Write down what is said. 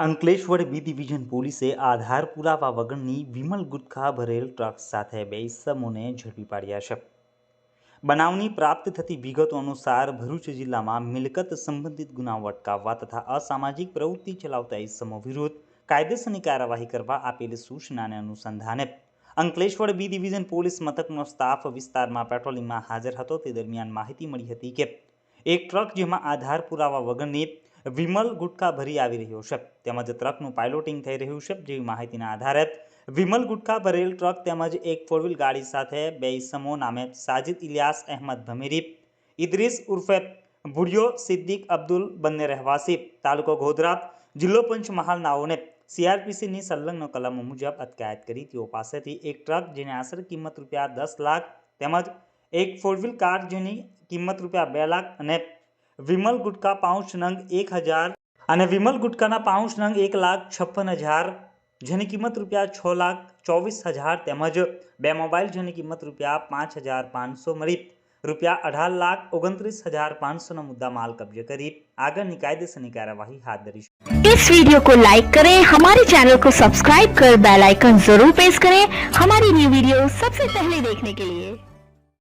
Ankleshwar B division પોલીસે આધાર પુરાવા વગરની વિમલ ગુટખા ભરેલ ટ્રક સાથે બે ઇસમોને ઝડપી પાડ્યા છે. બનાવની પ્રાપ્ત થતી વિગતો અનુસાર ભરૂચ જિલ્લામાં મિલકત સંબંધિત ગુનાઓ અટકાવવા તથા અસામાજિક પ્રવૃત્તિ ચલાવતા ઇસમો વિરુદ્ધ કાયદેસરની કાર્યવાહી કરવા આપેલી સૂચનાને અનુસંધાને અંકલેશ્વર બી ડિવિઝન પોલીસ મથકનો સ્ટાફ વિસ્તારમાં પેટ્રોલિંગમાં હાજર હતો. તે દરમિયાન માહિતી મળી હતી કે, એક ટ્રક જેમાં આધાર પુરાવા વગરની વિમલ ગુટખા ભરી આવી રહ્યો છે. તેમજ ટ્રકનું પાયલોટિંગ થઈ રહ્યું છે જેવી માહિતીના આધારે વિમલ ગુટખા ભરેલ ટ્રક તેમજ એક ફોર વ્હીલ ગાડી સાથે બે ઇસમો નામે સાજિદ ઇલિયાસ અહેમદ ભમીરી, ઇદ્રીસ ઉર્ફે ભુડિયો સિદ્દીક અબ્દુલ બંને રહેવાસી. તાલુકો ગોધરા, જિલ્લો પંચમહાલ નાઓને સીઆરપીસીની સંલગ્ન કલમો મુજબ અટકાયત કરી. તેઓ પાસેથી એક ટ્રક જેની આશરે કિંમત રૂપિયા દસ લાખ તેમજ એક ફોર વ્હીલ કાર જેની કિંમત રૂપિયા બે લાખ અને વિમલ ગુટકા પાઉચ નંગ એક હજાર અને વિમલ ગુટકાના પાઉચ નંગ એક લાખ છપ્પન હજાર જેની કિંમત રૂપિયા છ લાખ ચોવીસ હજાર તેમજ બે મોબાઈલ જેની કિંમત રૂપિયા પાંચ હજાર પાંચસો મળી રૂપિયા અઢાર લાખ ઓગણત્રીસ હજાર પાંચસોનો મુદ્દા માલ કબજે કરી આગળની કાયદેસરની કાર્યવાહી હાથ ધરી છે इस वीडियो को लाइक करें हमारे चैनल को सब्सक्राइब कर बेल आइकन जरूर प्रेस करें हमारी न्यू वीडियो सबसे पहले देखने के लिए